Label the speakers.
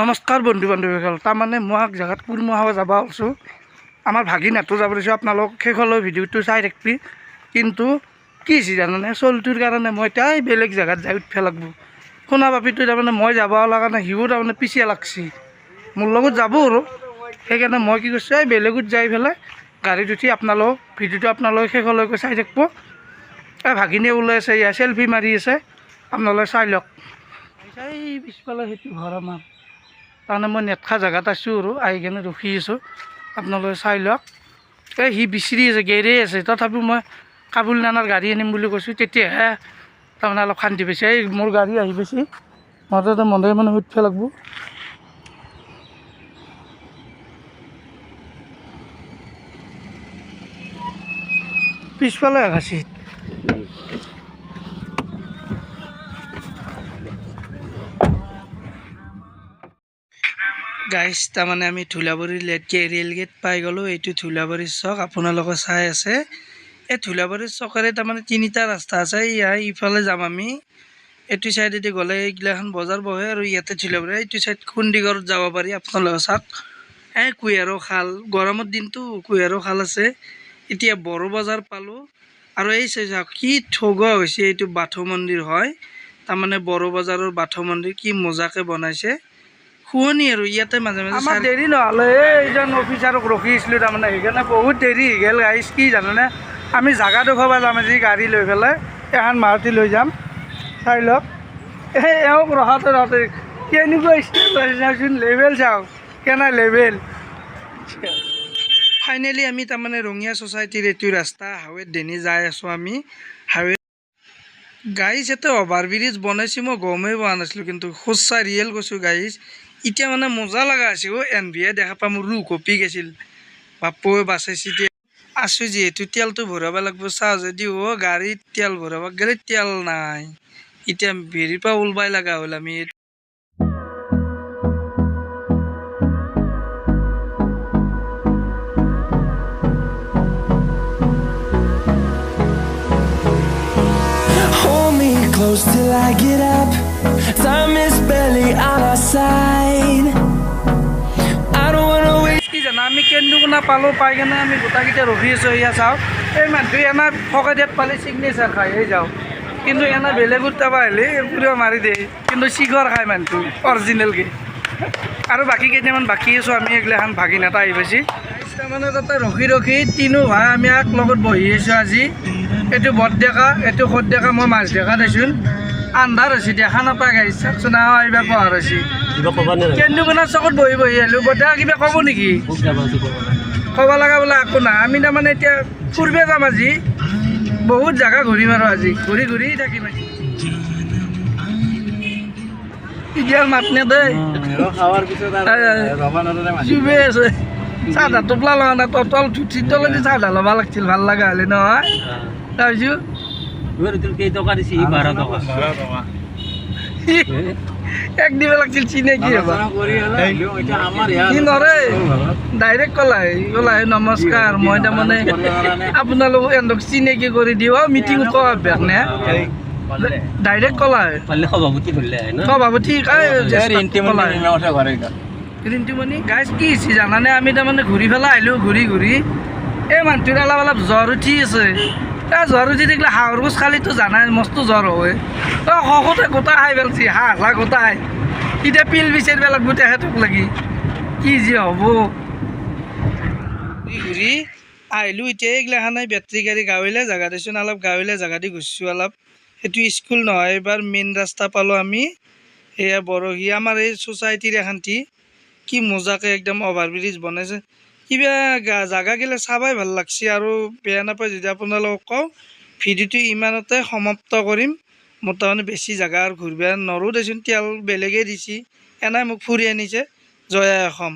Speaker 1: নমস্কাৰ বন্ধু বান্ধৱীসকল তাৰমানে মই এক জেগাত কুৰমা যাব ওলছোঁ আমাৰ ভাগিনাটো যাব দিছোঁ আপোনালোক শেষলৈ ভিডিঅ'টো চাই থাকিবি। কিন্তু কি হৈছে জানানে? চলটোৰ কাৰণে মই এই বেলেগ জেগাত যাই উঠিব লাগিব। শুনা পাপিটো তাৰমানে মই যাব ওলাৰ কাৰণে সিও তাৰমানে পিছিয়া লাগছি। মোৰ লগত যাব আৰু। সেইকাৰণে মই কি কৰিছোঁ, এই বেলেগত যাই পেলাই গাড়ীত উঠি আপোনালোক ভিডিঅ'টো আপোনালোকে শেষলৈকে চাই থাকিব। এই ভাগিনীয়ে ওলাই আছে, ইয়াৰ চেল্ফি মাৰি আছে। আপোনালোকে চাই লওক। এই পিছফালে সেইটো ঘৰ আমাৰ। তাৰমানে মই নেটখা জেগাত আছোঁ আৰু, আহি কেনে ৰখি আছোঁ। আপোনালোকে চাই লওক। এই সি বিচৰি আছে গেৰে আছে। তথাপিও মই কাবুল নানাৰ গাড়ী আনিম বুলি কৈছোঁ, তেতিয়াহে তাৰমানে অলপ শান্তি পাইছে। এই মোৰ গাড়ী আহি পাইছে। মাজতে মনে মানে সুধিব লাগিব। পিছফালে আঘাচি গাইজ তাৰমানে আমি ধূলাবাৰী লেটকে ৰেল গেট পাই গ'লোঁ। এইটো ধূলাবাৰী চক, আপোনালোকে চাই আছে। এই ধূলাবাৰী চকেৰে তাৰমানে তিনিটা ৰাস্তা আছে। ইয়াৰ ইফালে যাম আমি। এইটো চাইডেদি গ'লে এইগিলাখন বজাৰ বহে আৰু ইয়াতে ধূলাবাৰী। এইটো চাইড খুন্দিগড়ত যাব পাৰি আপোনালোকে চাওক। এই কুঁহিয়াৰৰ খাল, গৰমৰ দিনটো কুঁহিয়াৰৰ খাল আছে। এতিয়া বড়ো বজাৰ পালোঁ। আৰু এই চাওক, কি ঠগোৱা হৈছে এইটো বাথৌ মন্দিৰ হয়। তাৰমানে বড়ো বজাৰৰ বাথৌ মন্দিৰ, কি মজাকৈ বনাইছে। শুৱনি আৰু ইয়াতে মাজে মাজে আমাৰ দেৰি নহ'লে। এইজন অফিচাৰক ৰখি আছিলোঁ তাৰমানে সেইকাৰণে বহুত দেৰি হৈ গ'ল। গাইছ কি জানানে? আমি জাগা দেখুৱাব যাম আজি গাড়ী লৈ পেলাই। এখন মাৰুতি লৈ যাম। চাই লওক। এই এওঁক ৰখাতে ৰখাতে কেনেকুৱা ষ্টেপ চাওকচোন লেভেল চাওক। কেনে লেভেল ফাইনেলি আমি তাৰমানে ৰঙিয়া ছ'চাইটিৰ এইটো ৰাস্তা হাৱেত ডেনি যাই আছোঁ আমি। হাৱে গাইজ ইয়াতে অভাৰ ব্ৰিজ বনাইছে মই গমেই পোৱা নাছিলোঁ কিন্তু সঁচা ৰিয়েল কৈছোঁ গাইজ এতিয়া মানে মজা লগা আছে অ' এন ভি এ দেখা পাম ৰুহ কপি গৈছিল। বাপুৱে বাচাইছে আছো যিহেতু তেলটো ভৰাব লাগিব চা যদিও গাড়ীত তেল ভৰাব গ'লে তেল নাই। এতিয়া হেৰিৰ পৰা ওলবাই লগা হ'ল আমি।
Speaker 2: Close till I get up. Time is barely on our side. I don't wanna wait.
Speaker 1: কি জানা, আমি কেন্দুকোনা পালোঁ, পাই কেনে আমি গোটাকেইটা ৰখি আছোঁ এয়া চাওক এই মানুহটো এনা ফকাই দিয়াত পালে চিগনেচাৰ খাই, এই যাওক কিন্তু এনা বেলেগত তাৰপৰা আহিলে পুৰা মাৰি দিয়ে কিন্তু চিঘৰ খায় মানুহটো অৰিজিনেলকৈ আৰু বাকী কেইটামান বাকী আছোঁ, আমি এইগিলাখান ভাগিন এটা আহি পাইছে তাৰমানে তাতে ৰখি ৰখি তিনো ভাই, আমি লগত বহি আছোঁ আজি এইটো বৰ ডেকা এইটো সদ ডেকা মই মাছ ডেকা দেচোন আন্ধাৰ হৈছে দেখা নাপায় গাইছ এইবাৰ পোহাৰ হৈছে
Speaker 3: নে
Speaker 1: কেন্দুকোনা চকত বহি বহি আহিলোঁ বৰ্তা কিবা ক'ব নেকি ক'ব লগা বোলে একো নাই আমি তাৰমানে এতিয়া ফুৰিব যাম আজি বহুত জেগা ঘূৰিম আৰু আজি ঘূৰি ঘূৰি থাকিম আজি মাত নেদেই আছে চাহ টোপলা লগা নাই তল ধুঠি তলেদি চাহ ল'ব লাগিছিল ভাল লগা হ'লে নহয় তাৰপিছত
Speaker 3: কেইটকা দিছে বাৰ টকা
Speaker 1: এক দিব লাগিছিল চিনাকি সি নৰে ডাইৰেক্ট ক'লাই ক'লাই নমস্কাৰ মই তাৰমানে আপোনালোকক এন্দক চিনাকি কৰি দিওঁ? মিটিং কোৱা অভ্যাস নে? ডাইৰেক্ট
Speaker 3: পালে সভাপতি
Speaker 1: ক ঠিক ৰিণ্টুমণি গাইজ কি হৈছে জানানে? আমি তাৰমানে ঘূৰি পেলাই আহিলোঁ ঘূৰি ঘূৰি এই মানুহটোৰ অলপ অলপ জ্বৰ উঠি আছে। এই জ্বৰ উঠি থাকিলে হাঁহৰ গোছ খালিতো জানাই মস্ত জ্বৰ হয়। তই শকতে গোটা খাই পেলাইছি হাঁহ হাঁহ গোটা খাই এতিয়া পিল বিচাৰিব লাগিব তেখেতক লাগি। কি যে হ'ব? ঘূৰি আহিলোঁ এতিয়া এইগিলাখানে বেটেৰী গাড়ী গাঁৱলীয়া জেগা দেচোন অলপ গাঁৱলীয়া জেগা দি ঘূৰিছোঁ অলপ। সেইটো স্কুল নহয় এইবাৰ মেইন ৰাস্তা পালোঁ আমি। সেয়া বৰশী আমাৰ এই ছ'চাইটিৰ এখানটি। কি মজাকৈ একদম অভাৰ ব্ৰিজ বনাইছে। কিবা গা- গেলে চাবাই ভালো লাগছে আৰু বেয়া নাপায় যদি আপোনালোকক কওঁ। ভিডিঅ'টো ইমানতে সমাপ্ত কৰিম। মোৰ তাৰমানে বেছি জেগা আৰু ঘূৰিব নৰোঁ দেচোন, তেল বেলেগে দিছে। এনাই মোক ফুৰি আনিছে। জয়া অসম